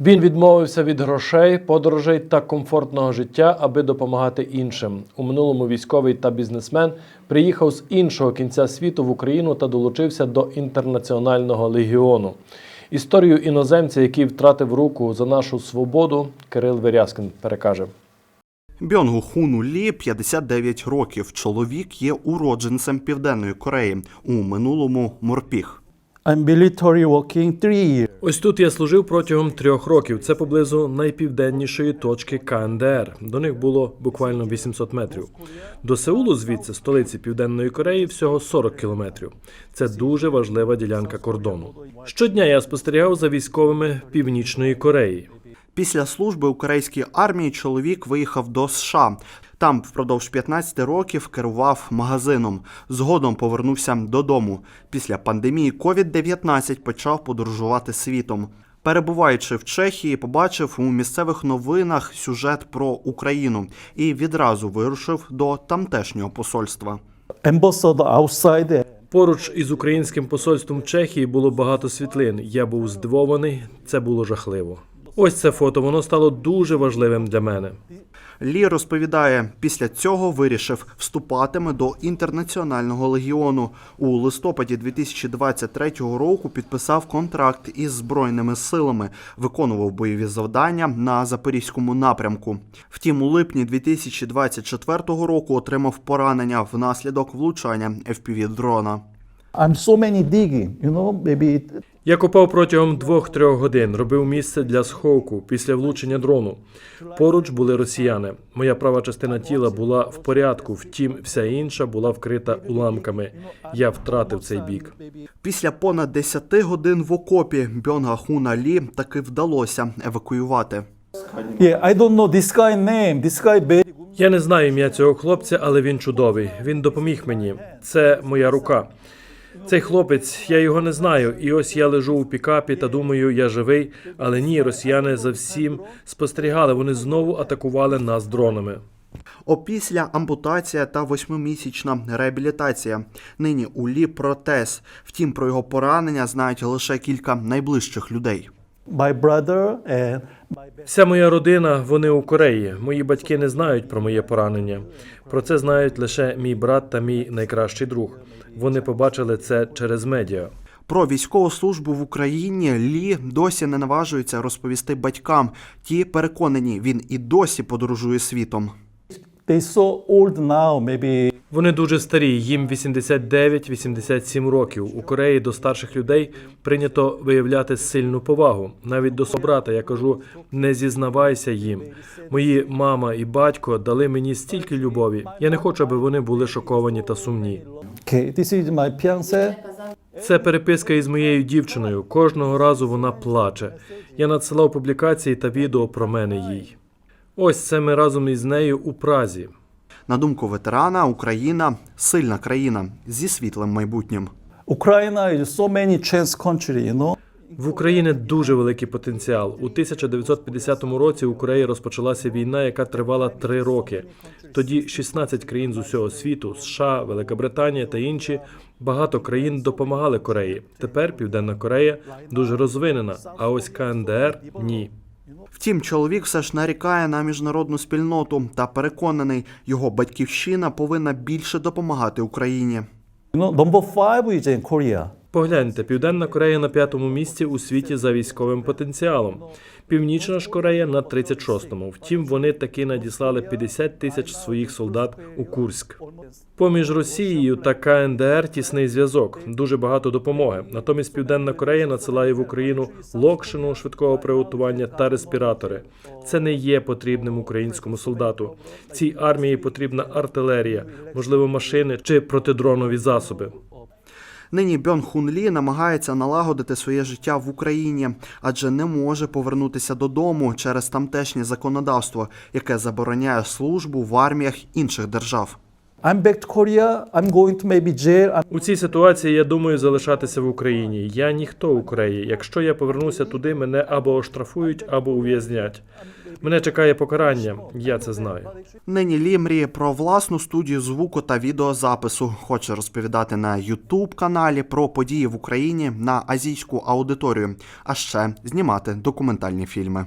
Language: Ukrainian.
Він відмовився від грошей, подорожей та комфортного життя, аби допомагати іншим. У минулому військовий та бізнесмен приїхав з іншого кінця світу в Україну та долучився до інтернаціонального легіону. Історію іноземця, який втратив руку за нашу свободу, Кирил Верязкин перекаже. Бьонгу Хуну Лі 59 років. Чоловік є уродженцем Південної Кореї. У минулому морпіг. I'm military three years. Ось тут я служив протягом трьох років. Це поблизу найпівденнішої точки КНДР. До них було буквально 800 метрів. До Сеулу, звідси, столиці Південної Кореї, всього 40 кілометрів. Це дуже важлива ділянка кордону. Щодня я спостерігав за військовими Північної Кореї. Після служби у корейській армії чоловік виїхав до США. Там впродовж 15 років керував магазином. Згодом повернувся додому. Після пандемії COVID-19 почав подорожувати світом. Перебуваючи в Чехії, побачив у місцевих новинах сюжет про Україну і відразу вирушив до тамтешнього посольства. Поруч із українським посольством Чехії було багато світлин. Я був здивований, це було жахливо. Ось це фото, воно стало дуже важливим для мене. Лі розповідає, після цього вирішив вступатиме до інтернаціонального легіону. У листопаді 2023 року підписав контракт із збройними силами, виконував бойові завдання на запорізькому напрямку. Втім, у липні 2024 року отримав поранення внаслідок влучання fpv дрона. I'm so many digging, you know, maybe it, Я копав протягом двох-трьох годин, робив місце для сховку після влучення дрону. Поруч були росіяни. Моя права частина тіла була в порядку, втім, вся інша була вкрита уламками. Я втратив цей бік. Після понад 10 годин в окопі Бьонга Хуна Лі таки вдалося евакуювати. yeah, I don't know this guy name. This guy. Я не знаю ім'я цього хлопця, але він чудовий. Він допоміг мені. Це моя рука. Цей хлопець, я його не знаю. І ось я лежу у пікапі та думаю, я живий. Але ні, росіяни за всім спостерігали. Вони знову атакували нас дронами. Опісля ампутація та восьмимісячна реабілітація. Нині у Лі протез. Втім, про його поранення знають лише кілька найближчих людей. Вся моя родина, вони у Кореї. Мої батьки не знають про моє поранення. Про це знають лише мій брат та мій найкращий друг. Вони побачили це через медіа. Про військову службу в Україні Лі досі не наважується розповісти батькам. Ті переконані, він і досі подорожує світом. they so old now, maybe Вони дуже старі, їм 89-87 років. У Кореї до старших людей прийнято виявляти сильну повагу. Навіть до свого брата я кажу: не зізнавайся їм. Мої мама і батько дали мені стільки любові. Я не хочу, аби вони були шоковані та сумні. Це переписка із моєю дівчиною. Кожного разу вона плаче. Я надсилав публікації та відео про мене їй. Ось це ми разом із нею у Празі. На думку ветерана, Україна сильна країна зі світлим майбутнім. Is so many chance country, you know. В Україні дуже великий потенціал. У 1950 році у Кореї розпочалася війна, яка тривала три роки. Тоді 16 країн з усього світу, США, Велика Британія та інші, багато країн допомагали Кореї. Тепер Південна Корея дуже розвинена, а ось КНДР ні. Втім, чоловік все ж нарікає на міжнародну спільноту та переконаний, його батьківщина повинна більше допомагати Україні. You know. Погляньте, Південна Корея на п'ятому місці у світі за військовим потенціалом. Північна ж Корея на 36-му. Втім, вони таки надіслали 50 тисяч своїх солдат у Курськ. Поміж Росією та КНДР тісний зв'язок, дуже багато допомоги. Натомість Південна Корея надсилає в Україну локшину швидкого приготування та респіратори. Це не є потрібним українському солдату. Цій армії потрібна артилерія, можливо, машини чи протидронові засоби. Нині Бьон Хун Лі намагається налагодити своє життя в Україні, адже не може повернутися додому через тамтешнє законодавство, яке забороняє службу в арміях інших держав. I'm back to Korea. I'm going to maybe jail. I'm У цій ситуації я думаю залишатися в Україні. Я ніхто у Кореї. Якщо я повернуся туди, мене або оштрафують, або ув'язнять. Мене чекає покарання, я це знаю. Нині Лі мріє про власну студію звуку та відеозапису. Хоче розповідати на youtube каналі про події в Україні на азійську аудиторію, а ще знімати документальні фільми.